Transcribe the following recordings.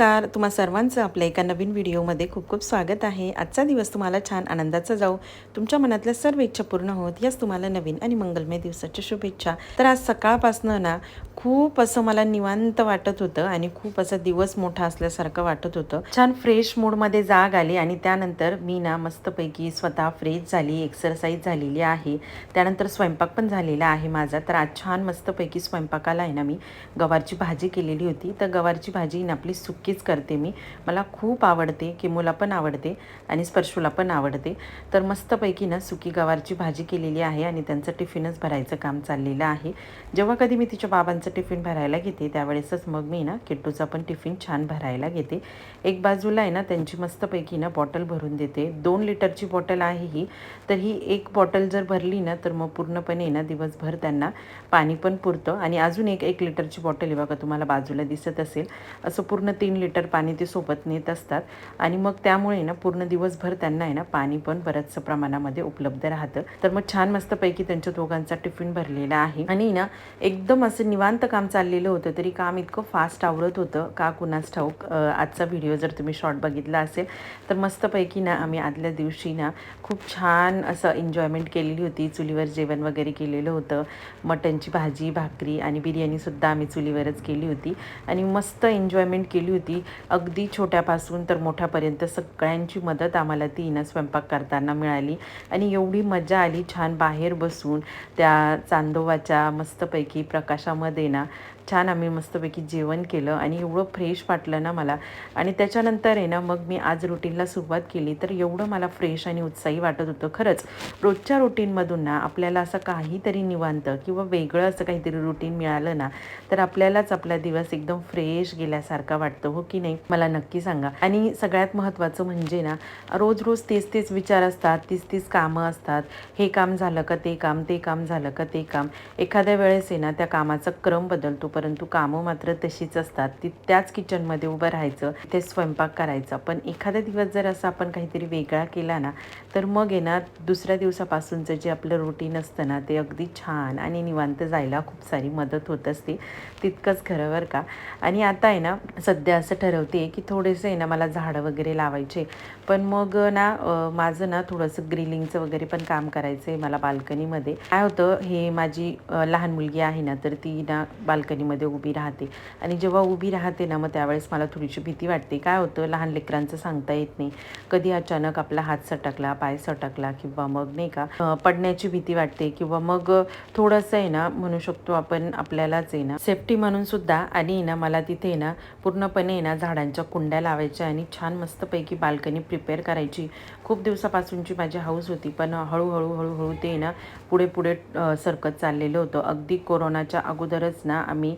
नमस्कार. तुम्हा सर्वांचं आपल्या एका नवीन व्हिडिओमध्ये खूप खूप स्वागत आहे. आजचा दिवस तुम्हाला छान आनंदाचा जाऊ. तुमच्या मनातल्या सर्व इच्छा पूर्ण होत याच तुम्हाला नवीन आणि मंगलमय दिवसाच्या शुभेच्छा. तर आज सकाळपासनं ना खूप असं मला निवांत वाटत होतं आणि खूप असा दिवस मोठा असल्यासारखं वाटत होतं. छान फ्रेश मूडमध्ये जाग आली आणि त्यानंतर मी ना मस्तपैकी स्वतः फ्रेश झाली एक्सरसाइज झालेली आहे. त्यानंतर स्वयंपाक पण झालेला आहे माझा. तर आज छान मस्तपैकी स्वयंपाकाला आहे ना मी गवारची भाजी केलेली होती. तर गवारची भाजी ना आपली नक्कीच करते मी. मला खूप आवडते किमूला पण आवडते आणि स्पर्शूला पण आवडते. तर मस्तपैकी ना सुकी गवारची भाजी केलेली आहे आणि त्यांचं टिफिनच भरायचं काम चाललेलं आहे. जेव्हा कधी मी तिच्या बाबांचं टिफिन भरायला घेते त्यावेळेसच मग मी ना किट्टूचा पण टिफिन छान भरायला घेते. एक बाजूला आहे ना त्यांची मस्तपैकी ना बॉटल भरून देते. दोन लिटरची बॉटल आहे ही. तर ही एक बॉटल जर भरली ना तर मग पूर्णपणे ना दिवसभर त्यांना पाणी पण पुरतं. आणि अजून एक एक लिटरची बॉटल आहे बघा तुम्हाला बाजूला दिसत असेल. असं पूर्ण तीन लिटर पाणी ते सोबत नेत असतात. आणि मग त्यामुळे ना पूर्ण दिवसभर त्यांना आहे ना पाणी पण बऱ्याचशा प्रमाणामध्ये उपलब्ध राहतं. तर मग छान मस्तपैकी त्यांच्या दोघांचा टिफिन भरलेला आहे. आणि ना एकदम असं निवांत काम चाललेलं होतं तरी काम इतकं फास्ट आवरत होतं. का कुणास ठाऊक आजचा व्हिडिओ जर तुम्ही शॉर्ट बघितला असेल तर मस्तपैकी ना आम्ही आदल्या दिवशी ना खूप छान असं एन्जॉयमेंट केलेली होती. चुलीवर जेवण वगैरे केलेलं होतं. मटनची भाजी भाकरी आणि बिर्याणीसुद्धा आम्ही चुलीवरच केली होती. आणि मस्त एन्जॉयमेंट केली होती. अगदी छोट्यापासून तर मोठ्यापर्यंत सगळ्यांची मदत आम्हाला ती ना स्वयंपाक करताना मिळाली. आणि एवढी मजा आली छान बाहेर बसून त्या चांदोबाच्या मस्तपैकी प्रकाशामध्ये ना छान आम्ही मस्तपैकी जेवण केलं आणि एवढं फ्रेश वाटलं ना मला. आणि त्याच्यानंतर आहे ना मग मी आज रुटीनला सुरुवात केली. तर एवढं मला फ्रेश आणि उत्साही वाटत होतं. खरंच रोजच्या रुटीनमधून ना आपल्याला असं काहीतरी निवांत किंवा वेगळं असं काहीतरी रुटीन मिळालं ना तर आपल्यालाच आपला दिवस एकदम फ्रेश गेल्यासारखा वाटतं. हो की नाही? मला नक्की सांगा. आणि सगळ्यात महत्त्वाचं म्हणजे ना रोज रोज तेच तेच विचार असतात. तीच तीच कामं असतात. हे काम झालं का ते काम ते काम झालं का ते काम. एखाद्या वेळेस आहे ना त्या कामाचा क्रम बदलतो. परंतु कामं मात्र तशीच असतात. ती त्याच किचनमध्ये उभं राहायचं ते स्वयंपाक करायचा. पण एखादा दिवस जर असं आपण काहीतरी वेगळा केला ना तर मग आहे ना दुसऱ्या दिवसापासूनचं जे आपलं रुटीन असतं ना ते अगदी छान आणि निवांत जायला खूप सारी मदत होत असते. तितकंच खरं बरं का. आणि आता आहे ना सध्या असं ठरवते की थोडेसे आहे ना मला झाडं वगैरे लावायचे. पण मग ना माझं ना थोडंसं ग्रिलिंगचं वगैरे पण काम करायचं आहे मला बाल्कनीमध्ये. काय होतं हे माझी लहान मुलगी आहे ना तर ती ना बाल्कनीमध्ये उभी राहते. आणि जेव्हा उभी राहते ना मग त्यावेळेस मला थोडीशी भीती वाटते. काय होतं लहान लेकरांचं सांगता येत नाही. कधी अचानक आपला हात सटकला पाय सटकला किंवा मग नाही का पडण्याची भीती वाटते किंवा मग थोडंसं आहे ना म्हणू शकतो आपण आपल्यालाच आहे ना सेफ्टी म्हणून सुद्धा आणि ना मला तिथे ना पूर्णपणे ना झाडांच्या कुंड्या लावायच्या आणि छान मस्तपैकी बाल्कनी प्रिपेअर करायची खूप दिवसापासूनची माझी हाऊस होती पण हळूहळू हळूहळू ते ना पुढे पुढे सरकत चाललेलं होतं. अगदी कोरोनाच्या अगोदरच ना आम्ही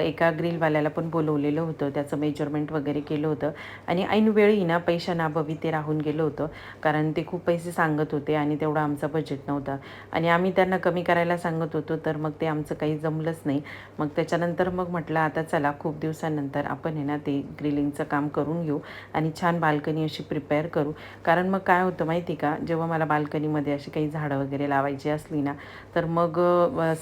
एका ग्रिलवाल्याला पण बोलवलेलं होतं. त्याचं मेजरमेंट वगैरे केलं होतं. आणि ऐनवेळी ना पैशांअभावी ते राहून गेलं होतं कारण ते खूप पैसे सांगत होते आणि तेवढं आमचं बजेट नव्हतं. आणि आम्ही त्यांना कमी करायला सांगत होतो तर मग ते आमचं काही जमलंच नाही. मग त्याच्यानंतर मग म्हटलं आता चला खूप दिवसानंतर आपण आहे ना ते ग्रिलिंगचं काम करून घेऊ आणि छान बाल्कनी अशी प्रिपेअर करू. कारण मग काय होतं माहिती का? जेव्हा मला बाल्कनीमध्ये अशी काही झाडं वगैरे लावायची असली ना तर मग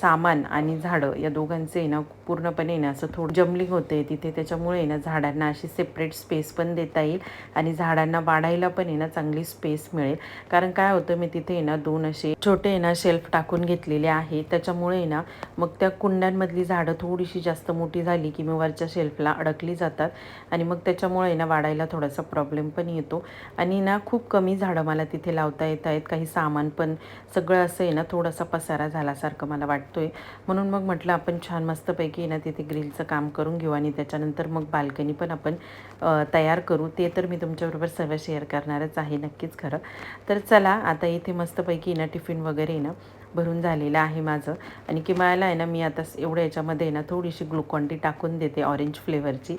सामान आणि झाडं या दोघांचे ना पूर्णपणे ना असं थोडं जमलिंग होते. तिथे त्याच्यामुळे ना झाडांना अशी सेपरेट स्पेस पण देता येईल आणि झाडांना वाढायला पण आहे ना चांगली स्पेस मिळेल. कारण काय होतं मी तिथे आहे ना दोन असे छोटे आहे ना शेल्फ टाकून घेतलेले आहे. त्याच्यामुळे ना मग त्या कुंड्यांमधली झाडं थोडीशी जास्त मोठी झाली की मी वरच्या शेल्फला अडकली जातात आणि मग त्याच्यामुळे ना वाढायला थोडासा प्रॉब्लेम पण येतो. आणि ना खूप कमी झाडं मला तिथे लावता येत आहेत. काही सामान पण सगळं असं आहे ना थोडासा पसारा झाल्यासारखं मला वाटतो आहे म्हणून मग म्हटलं आपण छान मस्तपैकी ना तिथे ग्रिलचं काम करून घेऊ आणि त्याच्यानंतर मग बाल्कनी पण आपण तयार करू. ते तर मी तुमच्याबरोबर सर्व शेअर करणारच आहे नक्कीच खरं. तर चला आता इथे मस्तपैकी ना टिफिन वगैरे ना भरून झालेलं आहे माझं. आणि किमायला आहे ना मी आता एवढ्या याच्यामध्ये आहे ना थोडीशी ग्लुकॉन डी टाकून देते ऑरेंज फ्लेवरची.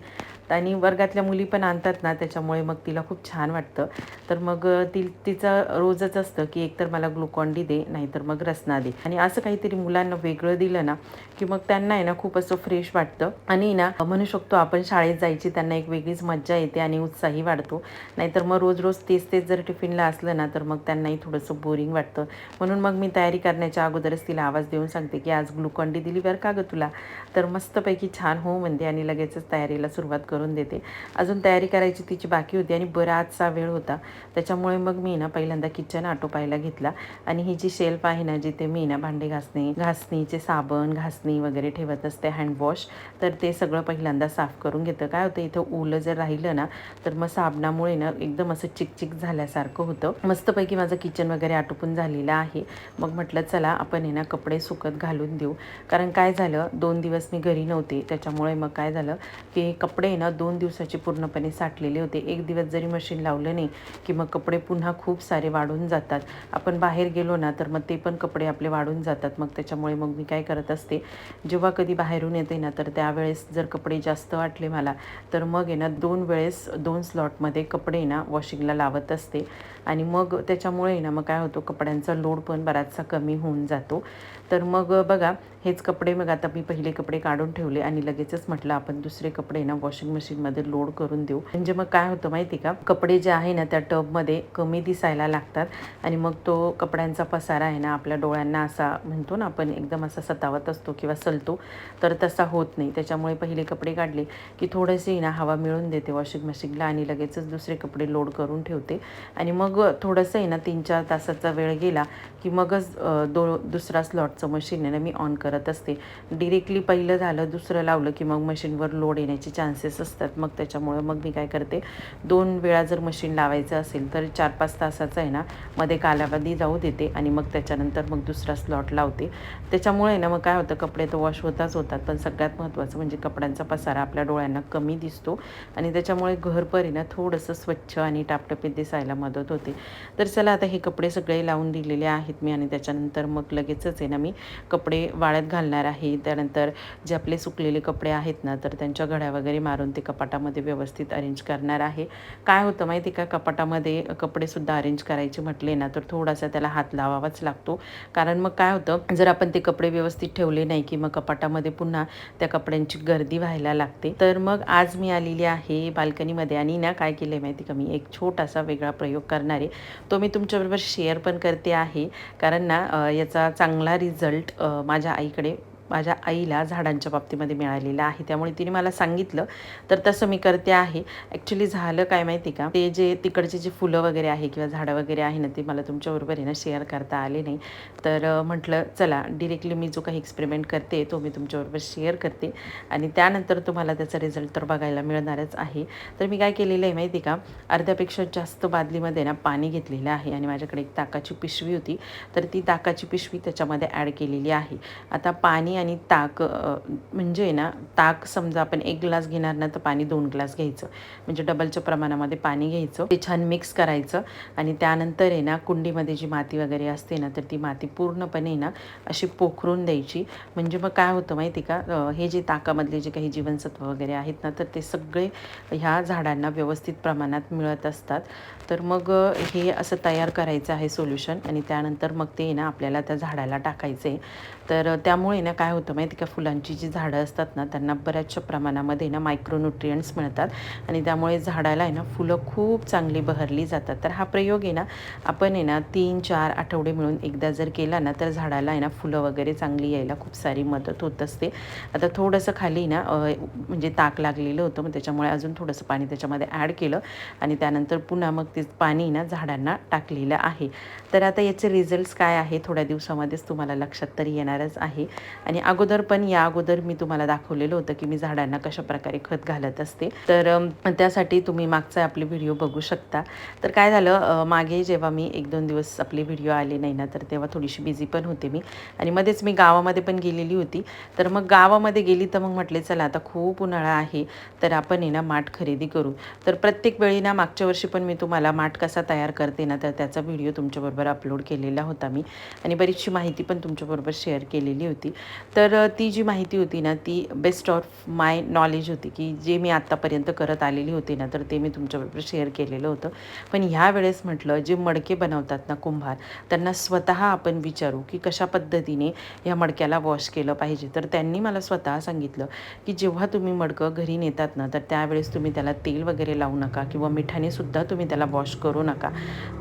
आणि वर्गातल्या मुली पण आणतात ना त्याच्यामुळे मग तिला खूप छान वाटतं. तर मग ती तिचं रोजच असतं की एकतर मला ग्लुकॉन डी दे नाहीतर मग रसना दे. आणि असं काहीतरी मुलांना वेगळं दिलं ना की मग त्यांना आहे ना खूप असं फ्रेश वाटतं. आणि ना म्हणू शकतो आपण शाळेत जायची त्यांना एक वेगळीच मज्जा येते आणि उत्साही वाढतो. नाहीतर मग रोज रोज तेच तेच जर टिफिनला असलं ना तर मग त्यांनाही थोडंसं बोरिंग वाटतं. म्हणून मग मी तयारी करण्याच्या अगोदरच तिला आवाज देऊन सांगते की आज ग्लुकॉन डी दिली बरं का गं तुला? तर मस्तपैकी छान हो म्हणते आणि लगेचच तयारीला सुरुवात करू करून देते. अजून तयारी करायची तिची बाकी होती आणि बराचसा वेळ होता. त्याच्यामुळे मग मी ना पहिल्यांदा किचन आटोपायला घेतला. आणि ही जी शेल्फ आहे ना जिथे मी ना भांडे घासणे घासणीचे साबण घासणी वगैरे ठेवत असते हँडवॉश तर ते सगळं पहिल्यांदा साफ करून घेतं. काय होतं इथं ओलं जर राहिलं ना तर मग साबणामुळे ना एकदम असं चिकचिक झाल्यासारखं होतं. मस्तपैकी माझं किचन वगैरे आटोपून झालेलं आहे. मग म्हटलं चला आपण आहे ना कपडे सुकत घालून देऊ. कारण काय झालं दोन दिवस मी घरी नव्हते. त्याच्यामुळे मग काय झालं की कपडे ना दोन दिवसाचे पूर्णपणे साठलेले होते. एक दिवस जरी मशीन लावलं नाही की मग कपडे पुन्हा खूप सारे वाढून जातात. आपण बाहेर गेलो ना तर मग ते पण कपडे आपले वाढून जातात. मग त्याच्यामुळे मग मी काय करत असते जेव्हा कधी बाहेरून येते ना तर त्यावेळेस जर कपडे जास्त वाटले मला तर मग आहे ना दोन वेळेस दोन स्लॉटमध्ये कपडे ना वॉशिंगला लावत असते. आणि मग त्याच्यामुळे ना मग काय होतो कपड्यांचा लोड पण बराचसा कमी होऊन जातो. तर मग बघा हेच कपडे मग आता मी पहिले कपडे काढून ठेवले आणि लगेचच म्हटलं आपण दुसरे कपडे ना वॉशिंग वॉशिंग मशीनमध्ये लोड करून देऊ. म्हणजे मग काय होतं माहिती का? कपडे जे आहे ना त्या टबमध्ये कमी दिसायला लागतात आणि मग तो कपड्यांचा पसारा आहे ना आपल्या डोळ्यांना असा म्हणतो ना आपण एकदम असा सतावत असतो किंवा सलतो तर तसा होत नाही. त्याच्यामुळे पहिले कपडे काढले की थोडेसे ना हवा मिळून देते वॉशिंग मशीनला आणि लगेचच दुसरे कपडे लोड करून ठेवते. आणि मग थोडंसं आहे ना तीन चार तासाचा वेळ गेला की मगच दो दुसरा स्लॉटचं मशीन आहे ना मी ऑन करत असते. डिरेक्टली पहिलं झालं दुसरं लावलं की मग मशीनवर लोड येण्याचे चान्सेस असतात. मग त्याच्यामुळं मग मी काय करते दोन वेळा जर मशीन लावायचं असेल तर चार पाच तासाचं आहे ना मध्ये कालावधी जाऊ देते आणि मग त्याच्यानंतर मग दुसरा स्लॉट लावते. त्याच्यामुळे ना मग काय होतं कपडे तर वॉश होताच होतात पण सगळ्यात महत्त्वाचं म्हणजे कपड्यांचा पसारा आपल्या डोळ्यांना कमी दिसतो आणि त्याच्यामुळे घर पर ना थोडंसं स्वच्छ आणि टापटपीत दिसायला मदत होते. तर चला आता हे कपडे सगळे लावून दिलेले आहेत मी आणि त्याच्यानंतर मग लगेचच आहे ना मी कपडे वाळत घालणार आहे. त्यानंतर जे आपले सुकलेले कपडे आहेत ना तर त्यांच्या घड्या वगैरे मारून ते कपाटामध्ये व्यवस्थित अरेंज करणार आहे. काय होतं माहिती का? कपाटामध्ये कपडेसुद्धा अरेंज करायचे म्हटले ना तर थोडासा त्याला हात लावावाच लागतो. कारण मग काय होतं जर आपण ते कपडे व्यवस्थित ठेवले नाही की मग कपाटामध्ये पुन्हा त्या कपड्यांची गर्दी व्हायला लागते. तर मग आज मी आलेली आहे बाल्कनीमध्ये आणि ना काय केलं आहे माहिती का? मी एक छोटासा वेगळा प्रयोग करणार. आहे तो मी तुमच्याबरोबर शेअर पण करते आहे. कारण ना याचा चांगला रिझल्ट माझ्या आईकडे माझ्या आईला झाडांच्या बाबतीमध्ये मिळालेलं आहे त्यामुळे तिने मला सांगितलं. तर तसं मी करते आहे. ॲक्च्युली झालं काय माहिती का? ते जे तिकडचे जे फुलं वगैरे आहे किंवा झाडं वगैरे आहे ना ते मला तुमच्याबरोबर आहे ना शेअर करता आले नाही. तर म्हटलं चला डिरेक्टली मी जो काही एक्सपेरिमेंट करते तो मी तुमच्याबरोबर शेअर करते आणि त्यानंतर तुम्हाला त्याचा रिझल्ट तर बघायला मिळणारच आहे. तर मी काय केलेलं आहे माहिती का? अर्ध्यापेक्षा जास्त बादलीमध्ये ना पाणी घेतलेलं आहे आणि माझ्याकडे एक ताकाची पिशवी होती. तर ती ताकाची पिशवी त्याच्यामध्ये ॲड केलेली आहे. आता पाणी आणि ताक म्हणजे ना ताक समजा आपण एक ग्लास घेणार ना तर पाणी दोन ग्लास घ्यायचं. म्हणजे डबलच्या प्रमाणामध्ये पाणी घ्यायचं. ते छान मिक्स करायचं. आणि त्यानंतर आहे ना कुंडीमध्ये जी माती वगैरे असते ना तर ती माती पूर्णपणे ना अशी पोखरून द्यायची. म्हणजे मग काय होतं माहिती का? हे जे ताकामधले जे काही जीवनसत्व वगैरे आहेत ना तर ते सगळे ह्या झाडांना व्यवस्थित प्रमाणात मिळत असतात. तर मग हे असं तयार करायचं आहे सोल्युशन आणि त्यानंतर मग ते ना आपल्याला त्या झाडाला टाकायचं आहे तर त्यामुळे ना काय होतं माहिती का फुलांची जी झाडं असतात ना त्यांना बऱ्याचशा प्रमाणामध्ये ना मायक्रोन्युट्रियंट्स मिळतात. आणि त्यामुळे झाडाला आहे ना फुलं खूप चांगली बहरली जातात. तर हा प्रयोग आहे ना आपण आहे ना तीन चार आठवडे मिळून एकदा जर केला ना तर झाडाला आहे ना फुलं वगैरे चांगली यायला खूप सारी मदत होत असते. आता थोडंसं खाली ना म्हणजे ताक लागलेलं होतं मग त्याच्यामुळे अजून थोडंसं पाणी त्याच्यामध्ये ॲड केलं. आणि त्यानंतर पुन्हा मग ते पाणी ना झाडांना टाकलेलं आहे. तर आता याचे रिझल्ट्स काय आहे? थोड्या दिवसामध्येच तुम्हाला लक्षात तरी येणारच आहे. आणि अगोदर पण या अगोदर मी तुम्हाला दाखवलेलं होतं की मी झाडांना कशा प्रकारे खत घालत असते. तर त्यासाठी तुम्ही मागचा आपले व्हिडिओ बघू शकता. तर काय झालं मागे जेव्हा मी एक दोन दिवस आपले व्हिडिओ आले नाही ना तर तेव्हा थोडीशी बिझी पण होते मी. आणि मध्येच मी गावामध्ये पण गेलेली होती. तर मग गावामध्ये गेली तर मग म्हटले चला आता खूप उन्हाळा आहे तर आपण ना माठ खरेदी करू. तर प्रत्येक वेळी ना मागच्या वर्षी पण मी तुम्हाला माठ कसा तयार करते ना तर त्याचा व्हिडिओ तुमच्याबरोबर अपलोड केलेला होता मी. आणि बरीचशी माहिती पण तुमच्याबरोबर शेअर केलेली होती. तर ती जी माहिती होती ना ती बेस्ट ऑफ माय नॉलेज होती की जे मी आत्तापर्यंत करत आलेली होती ना तर ते मी तुमच्याबरोबर शेअर केलेलं होतं. पण ह्या वेळेस म्हटलं जे मडके बनवतात ना कुंभार त्यांना स्वतः आपण विचारू की कशा पद्धतीने ह्या मडक्याला वॉश केलं पाहिजे. तर त्यांनी मला स्वतः सांगितलं की जेव्हा तुम्ही मडकं घरी नेतात ना तर त्यावेळेस तुम्ही त्याला तेल वगैरे लावू नका किंवा मिठाने सुद्धा तुम्ही त्याला वॉश करू नका.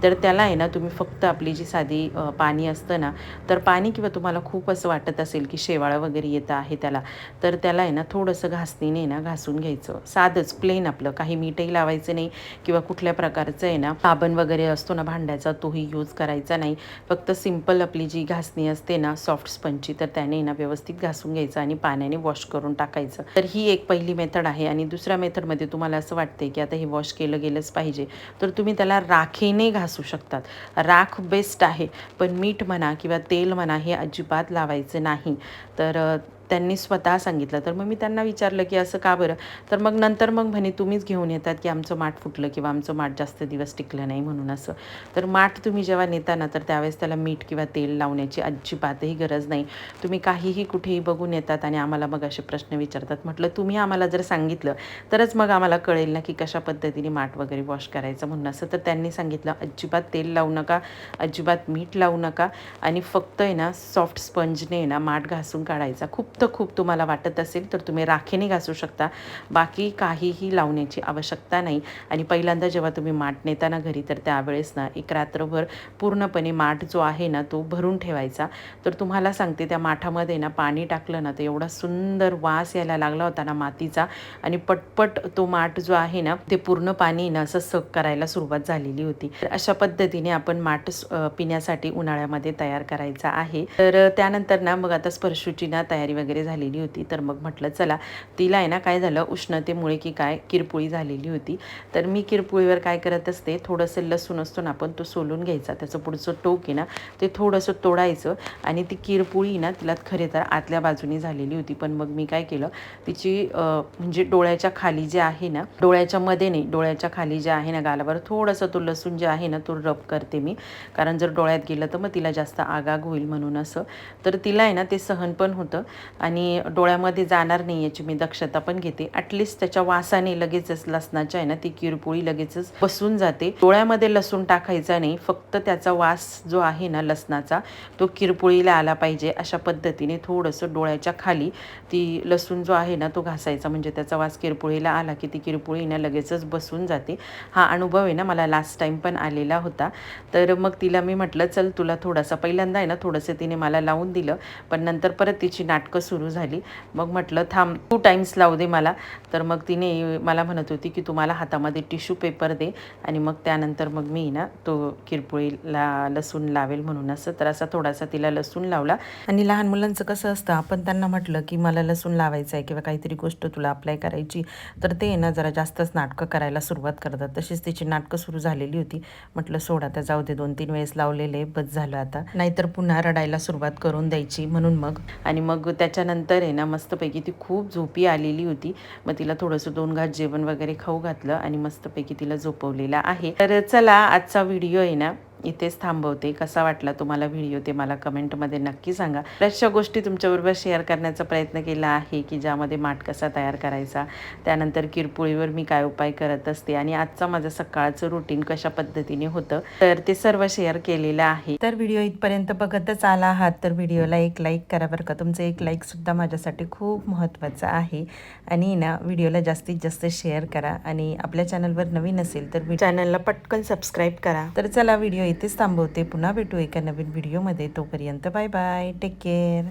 तर त्याला आहे ना तुम्ही फक्त आपली जी साधी पाणी असतं ना तर पाणी किंवा तुम्हाला खूप असं वाटत असेल की शेवाळं वगैरे येतं आहे त्याला तर त्याला आहे ना थोडंसं घासणीने ना घासून घ्यायचं. साधंच प्लेन आपलं. काही मीठही लावायचं नाही किंवा कुठल्या प्रकारचं आहे ना साबण वगैरे असतो ना भांड्याचा तोही यूज करायचा नाही. फक्त सिंपल आपली जी घासणी असते ना सॉफ्ट स्पंजची तर त्याने ना व्यवस्थित घासून घ्यायचं आणि पाण्याने वॉश करून टाकायचं. तर ही एक पहिली मेथड आहे आणि दुसऱ्या मेथडमध्ये तुम्हाला असं वाटते की आता हे वॉश केलं गेलंच पाहिजे तर तुम्ही त्याला राखेने घासू शकतात. राख बेस्ट आहे. पण मीठ म्हणा किंवा तेल म्हणा हे अजिबात लावायचं नाही. तर त्यांनी स्वतः सांगितलं. तर मग मी त्यांना विचारलं की असं का बरं? तर मग नंतर मग म्हणे तुम्हीच घेऊन येतात की आमचं माठ फुटलं किंवा आमचं माठ जास्त दिवस टिकलं नाही म्हणून असं. तर माठ तुम्ही जेव्हा नेता ना तर त्यावेळेस त्याला मीठ किंवा तेल लावण्याची अजिबातही गरज नाही. तुम्ही काहीही कुठेही बघून येतात आणि आम्हाला मग असे प्रश्न विचारतात. म्हटलं तुम्ही आम्हाला जर सांगितलं तरच मग आम्हाला कळेल ना की कशा पद्धतीने माठ वगैरे वॉश करायचं म्हणून असं. तर त्यांनी सांगितलं अजिबात तेल लावू नका अजिबात मीठ लावू नका आणि फक्त आहे ना सॉफ्ट स्पंजने आहे ना माठ घासून काढायचा. खूप तर खूप तुम्हाला वाटत असेल तर तुम्ही राखेने घासू शकता. बाकी काहीही लावण्याची आवश्यकता नाही. आणि पहिल्यांदा जेव्हा तुम्ही माठ नेता ना घरी तर त्यावेळेस ना एक रात्रभर पूर्णपणे माठ जो आहे ना तो भरून ठेवायचा. तर तुम्हाला सांगते त्या माठामध्ये ना पाणी टाकलं ना तर एवढा सुंदर वास यायला लागला होता ना मातीचा. आणि पटपट तो माठ जो आहे ना ते पूर्ण पाणी ना असं सक करायला सुरुवात झालेली होती. तर अशा पद्धतीने आपण माठ पिण्यासाठी उन्हाळ्यामध्ये तयार करायचा आहे. तर त्यानंतर ना मग आता स्पर्शूची ना तयारी वगैरे झालेली होती. तर मग म्हटलं चला. तिला आहे ना काय झालं उष्णतेमुळे की काय किरपुळी झालेली होती. तर मी किरपुळीवर काय करत असते थोडंसं लसूण असतो ना आपण तो सोलून घ्यायचा. त्याचं पुढचं टोक आहे ना ते थोडंसं तोडायचं आणि ती किरपुळी ना तिला खरे तर आतल्या बाजूनी झालेली होती. पण मग मी काय केलं तिची म्हणजे डोळ्याच्या खाली जे आहे ना डोळ्याच्या मध्ये नाही डोळ्याच्या खाली जे आहे ना गालावर थोडंसं तो लसूण जे आहे ना तो रब करते मी. कारण जर डोळ्यात गेलं तर मग तिला जास्त आगाग होईल म्हणून असं. तर तिला आहे ना ते सहन पण होतं. आणि डोळ्यामध्ये जाणार नाही याची मी दक्षता पण घेते. ॲटलिस्ट त्याच्या वासाने लगेचच लसणाच्या आहे ना ती किरपोळी लगेचच बसून जाते. डोळ्यामध्ये लसूण टाकायचा नाही फक्त त्याचा वास जो आहे ना लसणाचा तो किरपोळीला आला पाहिजे अशा पद्धतीने थोडंसं डोळ्याच्या खाली ती लसूण जो आहे ना तो घासायचा. म्हणजे त्याचा वास किरपोळीला आला की ती किरपोळी ना लगेचच बसून जाते. हा अनुभव आहे ना मला लास्ट टाईम पण आलेला होता. तर मग तिला मी म्हटलं चल तुला थोडासा पहिल्यांदा आहे ना थोडंसं तिने मला लावून दिलं. पण नंतर परत तिची नाटकं सुरू झाली. मग म्हटलं थांब टू टाईम्स लावू दे मला. तर मग तिने मला म्हणत होती की तुम्हाला हातामध्ये टिश्यू पेपर दे आणि मग त्यानंतर मग मी ना तो किरपुळीला लसूण लावेल म्हणून. असं तर असा थोडासा तिला लसूण लावला. आणि लहान मुलांचं कसं असतं आपण त्यांना म्हटलं की मला लसूण लावायचं आहे किंवा काहीतरी गोष्ट तुला अप्लाय करायची तर ते ना जरा जास्तच नाटकं करायला सुरुवात करतात. तशीच तिची नाटकं सुरू झालेली होती. म्हटलं सोड आता जाऊ दे दोन तीन वेळेस लावलेले बस झालं आता. नाहीतर पुन्हा रडायला सुरुवात करून द्यायची. म्हणून मग आणि मग त्याच्या त्याच्यानंतर आहे ना मस्तपैकी ती खूप झोपी आलेली होती. मग तिला थोडंसं दोन घास जेवण वगैरे खाऊ घातलं आणि मस्तपैकी तिला झोपवलेला आहे. तर चला आजचा व्हिडिओ आहे ना इथेच थांबवते. कसा वाटला तुम्हाला व्हिडिओ ते मला कमेंटमध्ये नक्की सांगा. बऱ्याचशा गोष्टी तुमच्याबरोबर शेअर करण्याचा प्रयत्न केला आहे की ज्यामध्ये माठ कसा तयार करायचा त्यानंतर किरपुळीवर मी काय उपाय करत असते आणि आजचा माझं सकाळचं रुटीन कशा पद्धतीने होतं तर ते सर्व शेअर केलेलं आहे. तर व्हिडिओ इथपर्यंत बघतच आला आहात तर व्हिडिओला एक लाईक करा बरं का. तुमचं एक लाईकसुद्धा माझ्यासाठी खूप महत्त्वाचं आहे. आणि ना व्हिडिओला जास्तीत जास्त शेअर करा आणि आपल्या चॅनलवर नवीन असेल तर चॅनलला पटकन सबस्क्राईब करा. तर चला व्हिडिओ इथेच थांबवते. पुन्हा भेटू एका नवीन व्हिडिओमध्ये. तोपर्यंत बाय बाय. Take care.